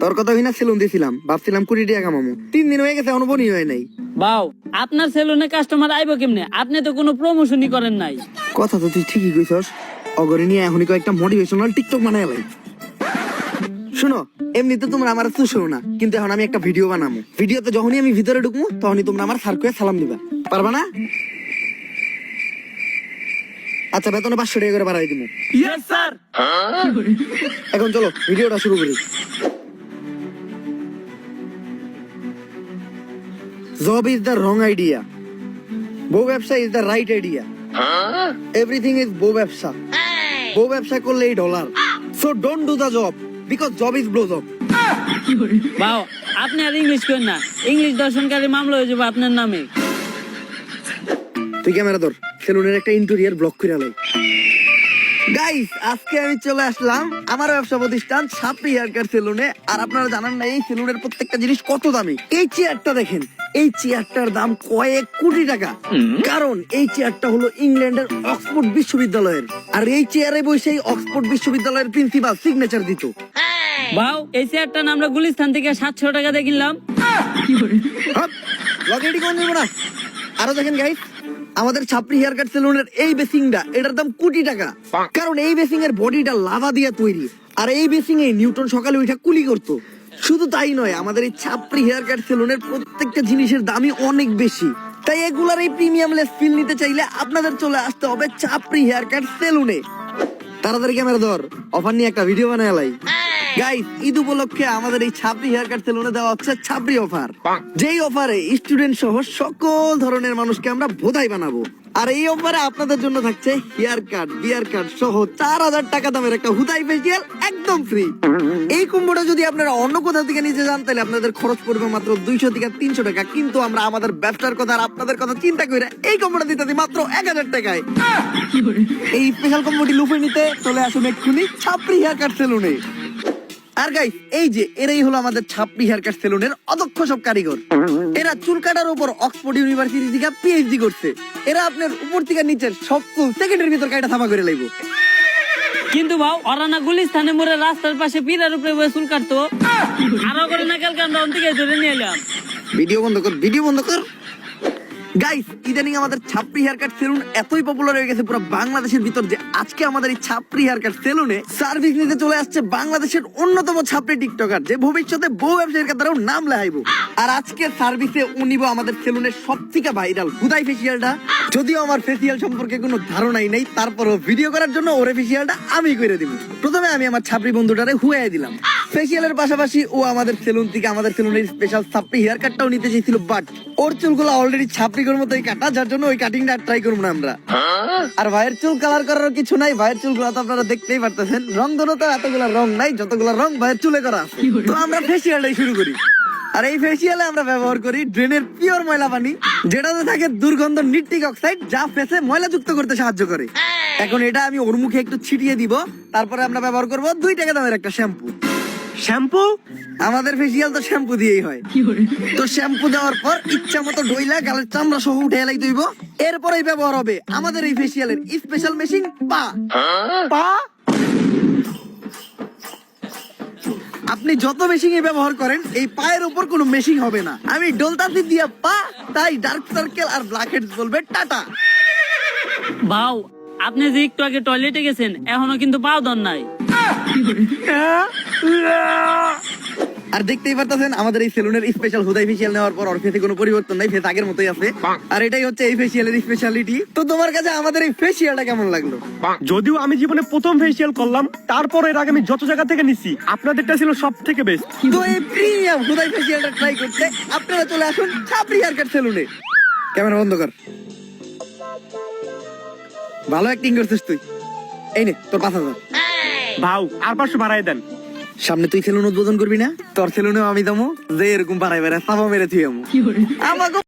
তোর কথা হই না সেলুন দিয়েছিলাম ভাবছিলাম কুড়ি টাকা কামামো। তিন দিন হয়ে গেছে হয় নাই। বাউ আপনার সেলুনে কাস্টমার আইবো কেমনে? আপনি তো কোনো প্রমোশনই করেন নাই। কথা তো তুই ঠিকই কইছস। অগরে নিয়ে এখনই কয়েকটা মোটিভেশনাল টিকটক বানায় লাই শুনো এমনিতে তোমরা আমার না কিন্তু এখন আমি একটা ভিডিও বানাবো ভিডিওতে যখনই আমি ভিতরে ঢুকবো তখনই তোমরা আমার করে সালাম দিবা। পারবা না? আচ্ছা বেতনে পাঁচশো টাকা করে বাড়াই দিব এখন চলো ভিডিওটা শুরু করি। Job is the wrong idea বউ ব্যবসা is the right idea everything is বউ ব্যবসা বউ ব্যবসা করলে এই dollar so don't do the job because job is blow job বাউ আপনি আর ইংলিশ করেন না। ইংলিশ দর্শনকারী মামলা হয়ে যাবে আপনার নামে। তুই ক্যামেরা ধর সেলুনের একটা ইন্টেরিয়ার ব্লক করে লাই গাইস আজকে আমি চলে আসলাম আমার ব্যবসা প্রতিষ্ঠান সাপড়ি হেয়ার সেলুনে আর আপনারা জানান না এই সেলুনের প্রত্যেকটা জিনিস কত দামি? এই চেয়ারটা দেখেন এই চেয়ারটার দাম কয়েক কোটি টাকা। কারণ এই চেয়ারটা হলো ইংল্যান্ডের অক্সফোর্ড বিশ্ববিদ্যালয়ের। আর এই চেয়ারে বসে অক্সফোর্ড বিশ্ববিদ্যালয়ের প্রিন্সিপাল সিগনেচার দিত। বাউ এই চেয়ারটা আমরা গুলিস্তান থেকে সাতশো টাকা দিয়ে কিনলাম। হাপ, কোন নেব না। আরও দেখেন গাইস আমাদের ছাপড়ি হেয়ার কাট সেলুনের এই বেসিংটা এটার দাম কোটি টাকা। কারণ এই বেসিং এর বডিটা লাভা দিয়ে তৈরি। আর এই বেসিং এ নিউটন সকালে উঠা কুলি করতো। শুধু তাই নয় আমাদের এই ছাপড়ি হেয়ার কাট সেলুনের প্রত্যেকটা জিনিসের দামই অনেক বেশি। তাই এগুলার এই প্রিমিয়াম লেস ফিল নিতে চাইলে আপনাদের চলে আসতে হবে ছাপড়ি হেয়ার কাট সেলুনে তাড়াতাড়ি ক্যামেরা ধর অফার নিয়ে একটা ভিডিও বানায় লাই। গাইস ঈদ উপলক্ষে আমাদের এই হেয়ার কাট সেলুনে দেওয়া হচ্ছে অফার যেই অফারে স্টুডেন্ট সহ সকল ধরনের মানুষকে আমরা বোধাই বানাবো। আর এই অফারে আপনাদের জন্য থাকছে হেয়ার কাট বিয়ার কাট সহ চার হাজার টাকা দামের একটা হুদাই ফেসিয়াল একদম ফ্রি এই কুম্ভটা যদি আপনারা অন্য কোথাও থেকে নিতে যান তাহলে আপনাদের খরচ পড়বে মাত্র দুইশো থেকে তিনশো টাকা। কিন্তু আমরা আমাদের ব্যবসার কথা আর আপনাদের কথা চিন্তা করে এই কুম্ভটা দিতে দিই মাত্র এক হাজার টাকায়। এই স্পেশাল কম্বোটি লুফে নিতে চলে আসুন এক্ষুনি ছাপড়ি হেয়ার কাট সেলুনে আর গাইস এই যে এরাই হলো আমাদের ছাপড়ি হেয়ার সেলুনের অদক্ষ সব কারিগর। এরা চুল কাটার উপর অক্সফোর্ড ইউনিভার্সিটি থেকে পিএইচডি করছে। এরা আপনার উপর থেকে নিচের সব চুল সেকেন্ডের ভিতর কাটা থামা করে লাগবে কিন্তু ভাও ওরা না গুলিস্তানে মোড়ে রাস্তার পাশে পিলার উপরে বসে চুল কাটতো। আরও করে না কালকে আমরা অন্তিকে ধরে নিয়ে এলাম। ভিডিও বন্ধ কর ভিডিও বন্ধ কর। গাইস ইদানিং আমাদের সেলুন এতই পপুলার হয়ে গেছে, পুরো বাংলাদেশের ভিতর যে আজকে আমাদের এই সেলুনে সার্ভিস নিতে চলে আসছে বাংলাদেশের অন্যতম টিকটকার যে ভবিষ্যতে বহু ব্যবসায়ীর কাতারেও নাম লেহাইবো আর আজকে সার্ভিসে উনিব আমাদের সেলুনের সব থেকে ভাইরাল হুদাই ফেসিয়ালটা যদিও আমার ফেসিয়াল সম্পর্কে কোনো ধারণাই নেই, তারপরও ভিডিও করার জন্য ওরে ফেসিয়ালটা আমি করে দিব। প্রথমে আমি আমার ছাপড়ি বন্ধুটারে হুয়াই দিলাম। ফেসিয়ালের পাশাপাশি ও আমাদের সেলুন থেকে আমাদের সেলুনের স্পেশাল ছাপড়ি হেয়ার কাটটাও নিতে চেয়েছিল বাট ওর চুলগুলো অলরেডি ছাপড়ির মতোই কাটা যার জন্য ওই কাটিংটা ট্রাই করব না আমরা। আর ভাইয়ের চুল কালার করার কিছু নাই ভাইয়ের চুলগুলো তো আপনারা দেখতেই পারতেছেন। রং ধরো তো এতগুলো রং নাই যতগুলো রং ভাইয়ের চুলে করা। তো আমরা ফেসিয়ালটাই শুরু করি। আর এই ফেসিয়ালে আমরা ব্যবহার করি ড্রেনের পিওর ময়লা পানি যেটাতে থাকে দুর্গন্ধ নিট্রিক অক্সাইড যা ফেসে ময়লা যুক্ত করতে সাহায্য করে। এখন এটা আমি ওর মুখে একটু ছিটিয়ে দিব তারপরে আমরা ব্যবহার করব দুই টাকা দামের একটা শ্যাম্পু শ্যাম্পু? আমাদের ফেসিয়াল তো শ্যাম্পু দিয়েই হয়। তো শ্যাম্পু দেওয়ার পর ইচ্ছা মতো ডইলা গালের চামড়া সহ উঠে এলাই দইব এরপরেই ব্যবহার হবে আমাদের এই ফেসিয়ালের স্পেশাল মেশিন পা। পা? আপনি যত মেশিং ব্যবহার করেন এই পায়ের উপর কোনো মেশিং হবে না। আমি ডলতাছি দিয়া পা তাই ডার্ক সার্কেল আর ব্ল্যাক হেডস বলবে টাটা। বাউ আপনি যে একটু আগে টয়লেটে গেছেন এখনও কিন্তু পাও দন নাই। আর দেখতেই পারতেছেন আমাদের এই সেলুনের স্পেশাল হুদাই ফেসিয়াল নেওয়ার পর ওর ফেসে কোনো পরিবর্তন নাই ফেস আগের মতোই আছে। আর এটাই হচ্ছে এই ফেসিয়ালের স্পেশালিটি তো তোমার কাছে আমাদের এই ফেসিয়ালটা কেমন লাগল? যদিও আমি জীবনে প্রথম ফেসিয়াল করলাম তারপর এর আগে আমি যত জায়গা থেকে নিছি আপনাদেরটা ছিল সব থেকে বেস্ট তো এই প্রিমিয়াম হুদাই ফেসিয়ালটা ট্রাই করতে আপনারা চলে আসুন ছাপড়ি হেয়ার কাট সেলুনে ক্যামেরা বন্ধ কর। ভালো অ্যাক্টিং করছিস তুই। এই নে তোর পাঁচ হাজার। ভাও আর পাঁচশো বাড়াই দেন। সামনে তুই সেলুন উদ্বোধন করবি না? তোর সেলুনেও আমি দমো যে এরকম বাড়াই বেড়ায় সাপা মেরে তুই আমো। আমাকে